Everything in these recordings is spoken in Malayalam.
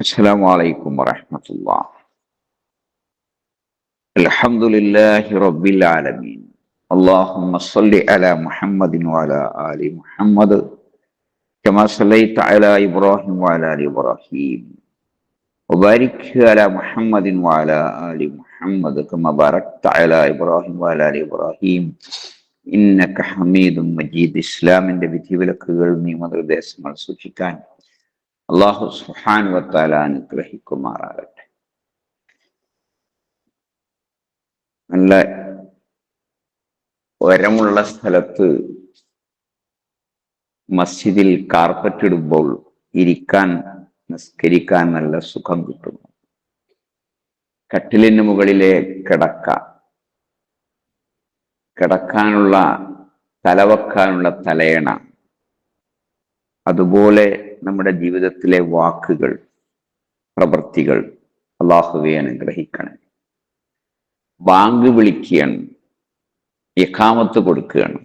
السلام عليكم ورحمة الله الحمد لله رب العالمين اللهم صل على محمد وعلى آل محمد كما صليت على إبراهيم وعلى آل إبراهيم وبارك على محمد وعلى آل محمد كما باركت على إبراهيم وعلى آل إبراهيم إنك حميد مجيد ഇസ്ലാമിന്റെ വിധിവിലക്കുകൾ നിയമനിർദ്ദേശങ്ങൾ സൂക്ഷിക്കാൻ അള്ളാഹു സുഹാൻ വത്താല അനുഗ്രഹിക്കുമാറാകട്ടെ. നല്ല ഉയരമുള്ള സ്ഥലത്ത് മസ്ജിദിൽ കാർപ്പറ്റ് ഇടുമ്പോൾ ഇരിക്കാൻ നിസ്കരിക്കാൻ നല്ല സുഖം കിട്ടുന്നു കട്ടിലിന് മുകളിലെ കിടക്ക. കിടക്കാനുള്ള തലവെക്കാനുള്ള തലയണ. അതുപോലെ നമ്മുടെ ജീവിതത്തിലെ വാക്കുകൾ പ്രവൃത്തികൾ അള്ളാഹുവെ അനുഗ്രഹിക്കണം ബാങ്ക് വിളിക്കുകയാണ് യഖാമത്ത് കൊടുക്കുകയാണ്.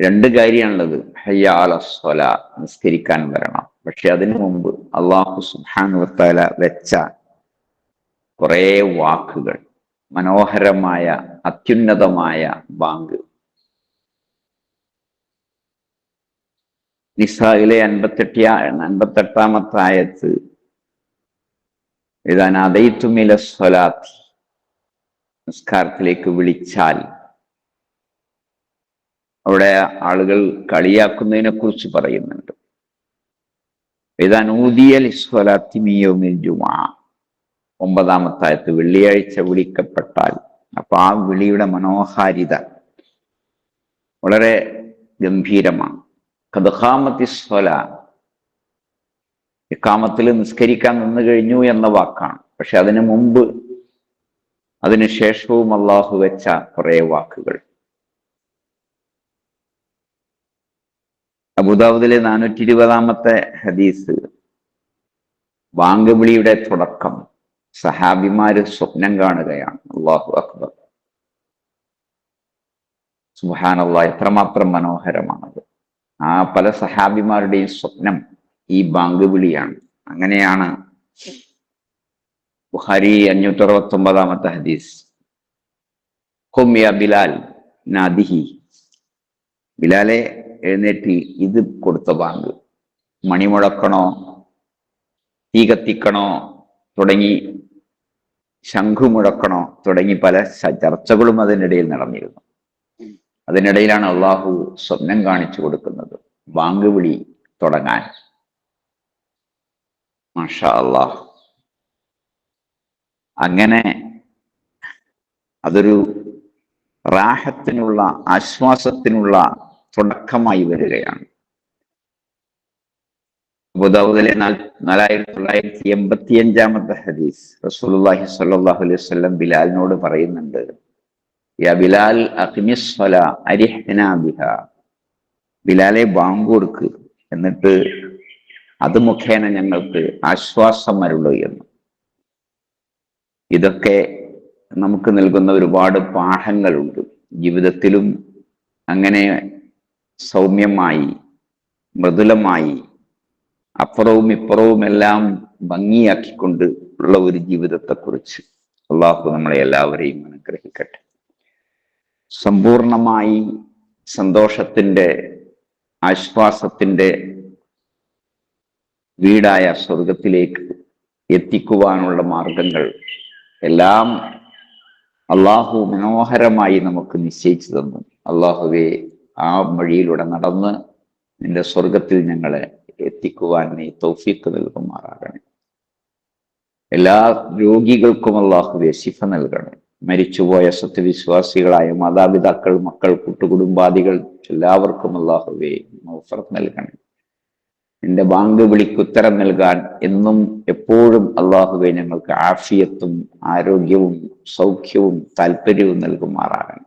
രണ്ട് കാര്യമാണുള്ളത് ഹയ്യാല സ്വല നിസ്കരിക്കാൻ വരണം. പക്ഷെ അതിനു മുമ്പ് അള്ളാഹു സുഹാനുവത്താല വെച്ച കുറേ വാക്കുകൾ മനോഹരമായ അത്യുന്നതമായ ബാങ്ക് നിസായിലെ അൻപത്തെട്ടിയ അൻപത്തെട്ടാമത്തെ ആയത്ത് എഴുതാൻ അതൈത്തുമില സ്വലാത്ത് നിസ്കാരത്തിലേക്ക് വിളിച്ചാൽ അവിടെ ആളുകൾ കളിയാക്കുന്നതിനെ കുറിച്ച് പറയുന്നുണ്ട് ഇതനൂദിയൽ സ്വലാത്തിമിയോമിൽ ജുമാ ഒമ്പതാമത്തെ ആയത്ത് വെള്ളിയാഴ്ച വിളിക്കപ്പെട്ടാൽ. അപ്പൊ ആ വിളിയുടെ മനോഹാരിത വളരെ ഗംഭീരമാണ്. കദഹാമത്തി സ്വല. ഇക്കാമത്തിൽ നിസ്കരിക്കാൻ നിന്നു കഴിഞ്ഞു എന്ന വാക്കാണ്. പക്ഷെ അതിനു മുമ്പ് അതിനുശേഷവും അള്ളാഹു വെച്ച കുറെ വാക്കുകൾ. അബുദാബുദിലെ നാനൂറ്റി ഇരുപതാമത്തെ ഹദീസ് വാങ്കുവിളിയുടെ തുടക്കം സഹാബിമാര് സ്വപ്നം കാണുകയാണ്. അള്ളാഹു അക്ബർ. സുഹാനുള്ള എത്രമാത്രം മനോഹരമാണത്. ആ പല സഹാബിമാരുടെയും സ്വപ്നം ഈ ബാങ്ക് വിളിയാണ്. അങ്ങനെയാണ് ബുഹാരി അഞ്ഞൂറ്റി അറുപത്തി ഒമ്പതാമത്തെ ഹദീസ്. ഹുമിയ ബിലാൽ നാദിഹി. ബിലാലെ എഴുന്നേറ്റ് ഇത് കൊടുത്ത ബാങ്ക്. മണി മുഴക്കണോ? തീ കത്തിക്കണോ? തുടങ്ങി ശംഖു മുഴക്കണോ? തുടങ്ങി പല ചർച്ചകളും അതിനിടയിൽ നടന്നിരുന്നു. അതിനിടയിലാണ് അള്ളാഹു സ്വപ്നം കാണിച്ചു കൊടുക്കുന്നത്. വാങ്കുവിളി തുടങ്ങാൻ. മാഷാ അങ്ങനെ അതൊരു റാഹത്തിനുള്ള ആശ്വാസത്തിനുള്ള തുടക്കമായി വരികയാണ്. അബുദാബുദിലെ നാലായിരത്തി തൊള്ളായിരത്തി എൺപത്തി അഞ്ചാമത്തെ ഹദീസ് റസൂലുള്ളാഹി സ്വല്ലല്ലാഹു അലൈഹി വസല്ലം ബിലാലിനോട് പറയുന്നുണ്ട്. യാ ബിലാൽ അഖിമിസ്വല അരിഹ്ന ബിഹ. ബിലാലെ ബാങ്ക് കൊടുക്ക്. എന്നിട്ട് അത് മുഖേന ഞങ്ങൾക്ക് ആശ്വാസം വരുള്ളൂ എന്ന് ഇതൊക്കെ നമുക്ക് നൽകുന്ന ഒരുപാട് പാഠങ്ങളുണ്ട്. ജീവിതത്തിലും അങ്ങനെ സൗമ്യമായി മൃദുലമായി അപ്പുറവും ഇപ്പുറവും എല്ലാം ഭംഗിയാക്കിക്കൊണ്ട് ഉള്ള ഒരു ജീവിതത്തെക്കുറിച്ച് അള്ളാഹു നമ്മളെ എല്ലാവരെയും അനുഗ്രഹിക്കട്ടെ. സമ്പൂർണമായി സന്തോഷത്തിന്റെ ആശ്വാസത്തിന്റെ വീടായ സ്വർഗത്തിലേക്ക് എത്തിക്കുവാനുള്ള മാർഗങ്ങൾ എല്ലാം അള്ളാഹു മനോഹരമായി നമുക്ക് നിശ്ചയിച്ചു തന്നു. അള്ളാഹുവെ ആ വഴിയിലൂടെ നടന്ന് നിന്റെ സ്വർഗത്തിൽ ഞങ്ങളെ എത്തിക്കുവാൻ നീ തൗഫീക്ക് നൽകുമാറാകണേ എല്ലാ രോഗികൾക്കും അള്ളാഹുവെ ശിഫ നൽകണേ മരിച്ചുപോയ സത്യവിശ്വാസികളായ മാതാപിതാക്കൾ മക്കൾ കൂട്ടുകുടുംബാദികൾ എല്ലാവർക്കും അള്ളാഹുവേ മൗഫറത്ത് നൽകണേ നിന്റെ ബാങ്ക് വിളിക്ക് ഉത്തരം നൽകാൻ എന്നും എപ്പോഴും അള്ളാഹുവെ ഞങ്ങൾക്ക് ആഫിയത്തും ആരോഗ്യവും സൗഖ്യവും താല്പര്യവും നൽകുമാറാകണം